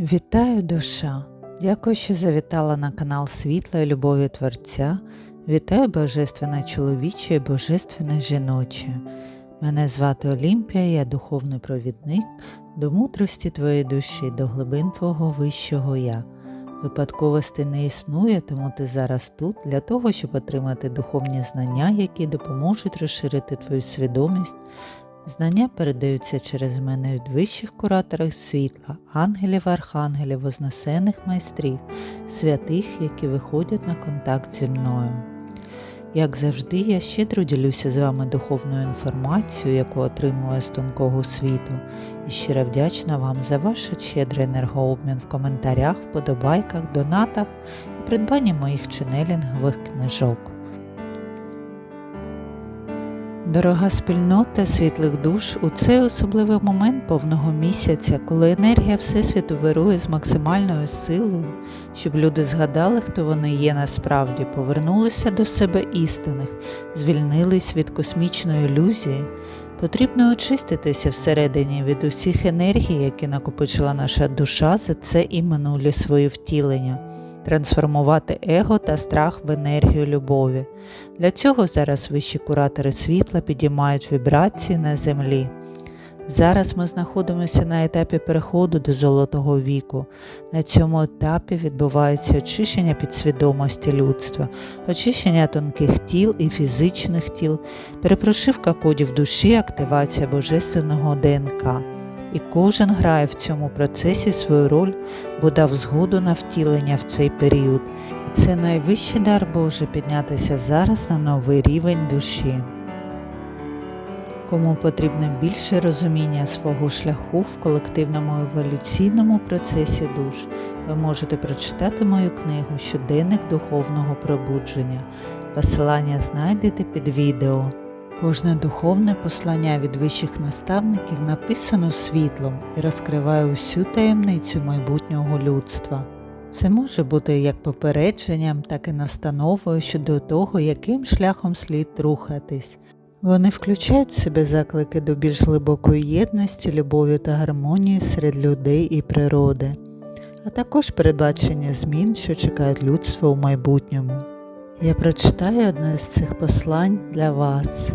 Вітаю душа! Дякую, що завітала на канал Світла і Любові Творця. Вітаю Божественне чоловіче і Божественне жіноче. Мене звати Олімпія, я духовний провідник до мудрості твоєї душі, до глибин твого вищого я. Випадковості не існує, тому ти зараз тут для того, щоб отримати духовні знання, які допоможуть розширити твою свідомість. Знання передаються через мене від вищих кураторів світла, ангелів, архангелів, вознесених майстрів, святих, які виходять на контакт зі мною. Як завжди, я щедро ділюся з вами духовною інформацією, яку отримую з тонкого світу, і щиро вдячна вам за ваш щедрий енергообмін в коментарях, вподобайках, донатах і придбанні моїх ченелінгових книжок. Дорога спільнота світлих душ, у цей особливий момент повного місяця, коли енергія Всесвіту вирує з максимальною силою, щоб люди згадали, хто вони є насправді, повернулися до себе істинних, звільнились від космічної ілюзії, потрібно очиститися всередині від усіх енергій, які накопичила наша душа за це і минулі свої втілення трансформувати его та страх в енергію любові. Для цього зараз вищі куратори світла підіймають вібрації на землі. Зараз ми знаходимося на етапі переходу до золотого віку. На цьому етапі відбувається очищення підсвідомості людства, очищення тонких тіл і фізичних тіл, перепрошивка кодів душі, активація божественного ДНК і кожен грає в цьому процесі свою роль, бо дав згоду на втілення в цей період. І це найвищий дар Божий піднятися зараз на новий рівень душі. Кому потрібно більше розуміння свого шляху в колективному еволюційному процесі душ, ви можете прочитати мою книгу Щоденник духовного пробудження. Посилання знайдете під відео. Кожне духовне послання від вищих наставників написано світлом і розкриває усю таємницю майбутнього людства. Це може бути як попередженням, так і настановою щодо того, яким шляхом слід рухатись. Вони включають в себе заклики до більш глибокої єдності, любові та гармонії серед людей і природи, а також передбачення змін, що чекають людство у майбутньому. Я прочитаю одне з цих послань для вас.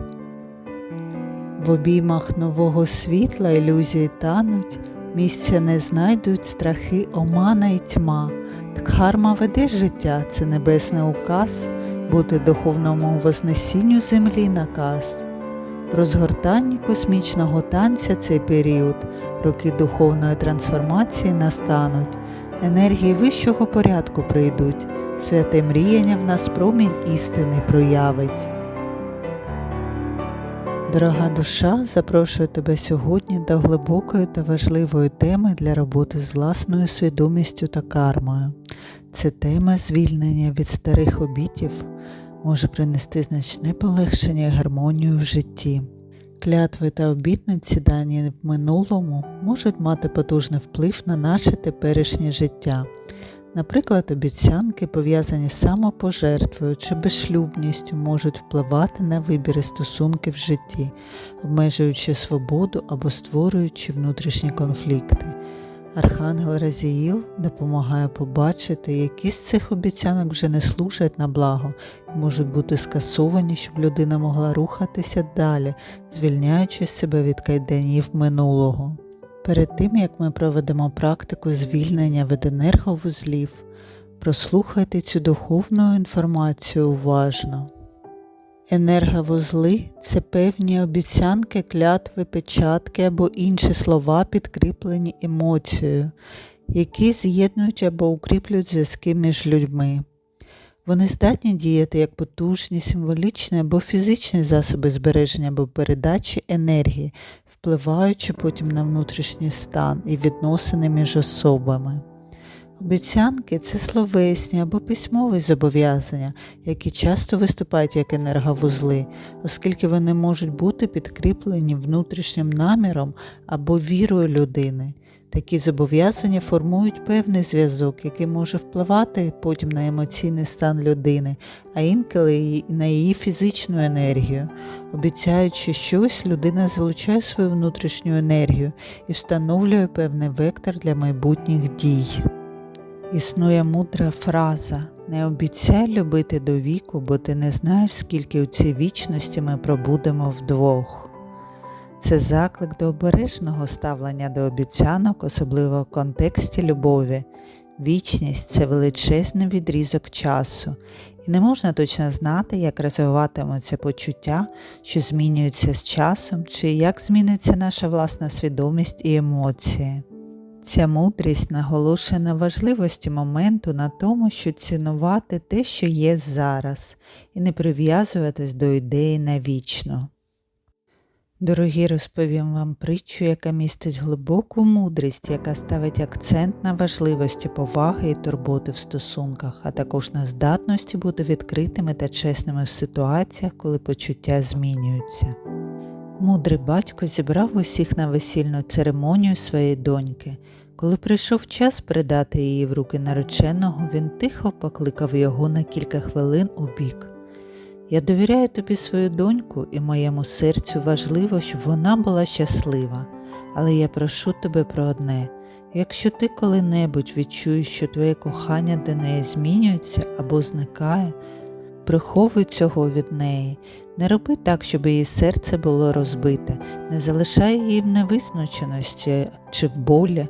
В обіймах нового світла ілюзії тануть, місця не знайдуть страхи омана й тьма. Дхарма веде життя, це небесний указ, бути духовному вознесінню землі наказ. В розгортанні космічного танця цей період, роки духовної трансформації настануть, енергії вищого порядку прийдуть, святе мріяння в нас промінь істини проявить. Дорога душа, запрошую тебе сьогодні до глибокої та важливої теми для роботи з власною свідомістю та кармою. Це тема звільнення від старих обітів може принести значне полегшення і гармонію в житті. Клятви та обітниці, дані в минулому, можуть мати потужний вплив на наше теперішнє життя. Наприклад, обіцянки, пов'язані з самопожертвою чи безшлюбністю, можуть впливати на вибір стосунки в житті, обмежуючи свободу або створюючи внутрішні конфлікти. Архангел Разіїл допомагає побачити, які з цих обіцянок вже не служать на благо і можуть бути скасовані, щоб людина могла рухатися далі, звільняючи себе від кайданів минулого. Перед тим, як ми проведемо практику звільнення від енерговузлів, прослухайте цю духовну інформацію уважно. Енерговузли це певні обіцянки, клятви, печатки або інші слова, підкріплені емоцією, які з'єднують або укріплюють зв'язки між людьми. Вони здатні діяти як потужні, символічні або фізичні засоби збереження або передачі енергії, впливаючи потім на внутрішній стан і відносини між особами. Обіцянки це словесні або письмові зобов'язання, які часто виступають як енерговузли, оскільки вони можуть бути підкріплені внутрішнім наміром або вірою людини. Такі зобов'язання формують певний зв'язок, який може впливати потім на емоційний стан людини, а інколи на її фізичну енергію. Обіцяючи щось, людина залучає свою внутрішню енергію і встановлює певний вектор для майбутніх дій. Існує мудра фраза Не обіцяй любити до віку, бо ти не знаєш, скільки у цій вічності ми пробудемо вдвох. Це заклик до обережного ставлення до обіцянок, особливо в контексті любові. Вічність це величезний відрізок часу, і не можна точно знати, як розвиватимуться почуття, що змінюються з часом, чи як зміниться наша власна свідомість і емоції. Ця мудрість наголошує на важливості моменту на тому, що цінувати те, що є зараз, і не прив'язуватись до ідеї навічно. Дорогі, розповім вам притчу, яка містить глибоку мудрість, яка ставить акцент на важливості поваги і турботи в стосунках, а також на здатності бути відкритими та чесними в ситуаціях, коли почуття змінюються. Мудрий батько зібрав усіх на весільну церемонію своєї доньки. Коли прийшов час передати її в руки нареченого, він тихо покликав його на кілька хвилин у бік. Я довіряю тобі свою доньку, і моєму серцю важливо, щоб вона була щаслива, але я прошу тебе про одне. Якщо ти коли-небудь відчуєш, що твоє кохання до неї змінюється або зникає, приховуй цього від неї, не роби так, щоб її серце було розбите, не залишай її в невизначеності чи в болі.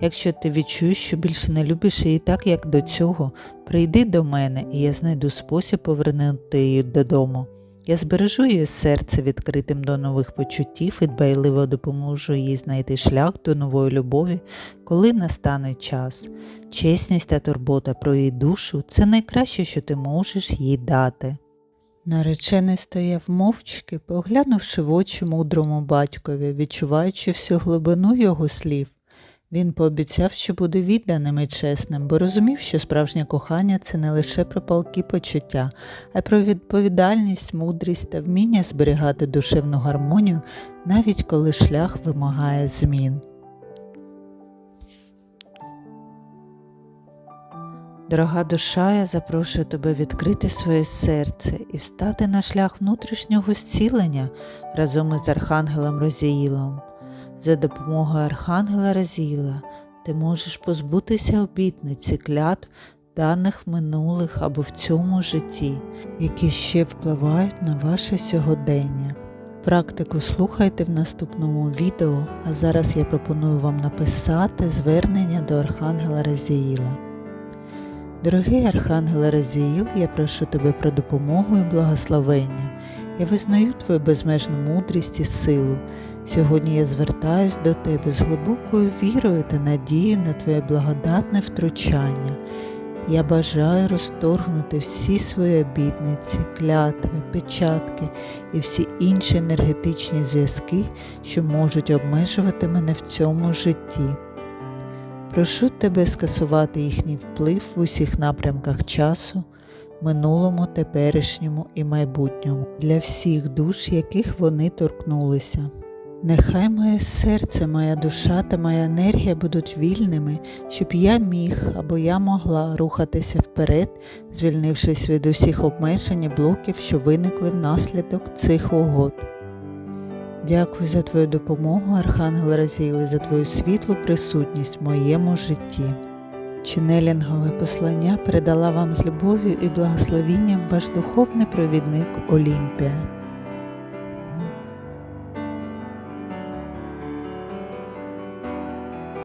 Якщо ти відчуєш, що більше не любиш її так, як до цього, прийди до мене, і я знайду спосіб повернути її додому. Я збережу її серце відкритим до нових почуттів і дбайливо допоможу їй знайти шлях до нової любові, коли настане час. Чесність та турбота про її душу це найкраще, що ти можеш їй дати. Наречений стояв мовчки, поглянувши в очі мудрому батькові, відчуваючи всю глибину його слів. Він пообіцяв, що буде відданим і чесним, бо розумів, що справжнє кохання це не лише про палки почуття, а й про відповідальність, мудрість та вміння зберігати душевну гармонію, навіть коли шлях вимагає змін. Дорога душа, я запрошую тебе відкрити своє серце і встати на шлях внутрішнього зцілення разом із Архангелом Розіїлом. За допомогою Архангела Розіїла ти можеш позбутися обітниці клятв даних минулих або в цьому житті, які ще впливають на ваше сьогодення. Практику слухайте в наступному відео, а зараз я пропоную вам написати звернення до Архангела Розіїла. Дорогий Архангеле Разіїл, я прошу тебе про допомогу і благословення. Я визнаю твою безмежну мудрість і силу. Сьогодні я звертаюсь до тебе з глибокою вірою та надією на твоє благодатне втручання. Я бажаю розторгнути всі свої обітниці, клятви, печатки і всі інші енергетичні зв'язки, що можуть обмежувати мене в цьому житті. Прошу тебе скасувати їхній вплив в усіх напрямках часу, минулому, теперішньому і майбутньому, для всіх душ, яких вони торкнулися. Нехай моє серце, моя душа та моя енергія будуть вільними, щоб я міг або я могла рухатися вперед, звільнившись від усіх обмежень і блоків, що виникли внаслідок цих угод. Дякую за твою допомогу, Архангел Разіли, за твою світлу присутність в моєму житті. Ченелінгове послання передала вам з любов'ю і благословінням ваш духовний провідник Олімпія.